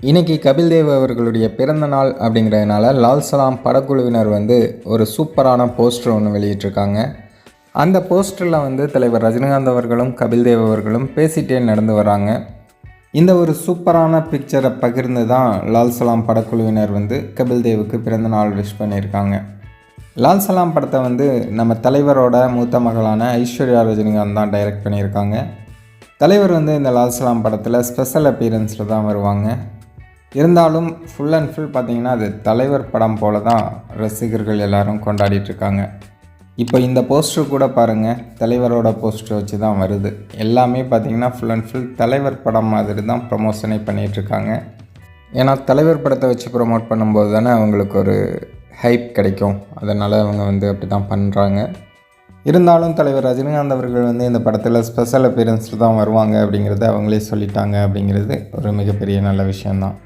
இன்றைக்கி கபில் தேவ் அவர்களுடைய பிறந்த நாள் அப்படிங்கிறதுனால லால் சலாம் படக்குழுவினர் வந்து ஒரு சூப்பரான போஸ்டர் ஒன்று வெளியிட்டிருக்காங்க. அந்த போஸ்டரில் வந்து தலைவர் ரஜினிகாந்த் அவர்களும் கபில் தேவ் அவர்களும் பேசிட்டே நடந்து வராங்க. இந்த ஒரு சூப்பரான பிக்சரை பகிர்ந்து தான் லால் சலாம் படக்குழுவினர் வந்து கபில் தேவுக்கு பிறந்த நாள் விஷ் பண்ணியிருக்காங்க. லால் சலாம் படத்தை வந்து நம்ம தலைவரோட மூத்த மகளான ஐஸ்வர்யா ரஜினிகாந்த் தான் டைரக்ட் பண்ணியிருக்காங்க. தலைவர் வந்து இந்த லால் சலாம் படத்தில் ஸ்பெஷல் அப்பியரன்ஸில் தான் வருவாங்க. இருந்தாலும் ஃபுல் அண்ட் ஃபுல் பார்த்தீங்கன்னா அது தலைவர் படம் போல தான் ரசிகர்கள் எல்லாரும் கொண்டாடிட்டு இருக்காங்க இப்போ இந்த போஸ்டர் கூட பாருங்கள் தலைவரோட போஸ்டர் வச்சு தான் வருது. எல்லாமே பார்த்தீங்கன்னா ஃபுல் அண்ட் ஃபுல் தலைவர் படம் மாதிரி தான் ப்ரமோஷனே பண்ணிகிட்ருக்காங்க ஏன்னா தலைவர் படத்தை வச்சு ப்ரொமோட் பண்ணும்போது தானே அவங்களுக்கு ஒரு ஹைப் கிடைக்கும். அதனால் அவங்க வந்து அப்படி தான் பண்ணுறாங்க இருந்தாலும் தலைவர் ரஜினிகாந்த் அவர்கள் வந்து இந்த படத்தில் ஸ்பெஷல் அப்பியரன்ஸில் தான் வருவாங்க அப்படிங்கிறத அவங்களே சொல்லிட்டாங்க அப்படிங்கிறது ஒரு மிகப்பெரிய நல்ல விஷயந்தான்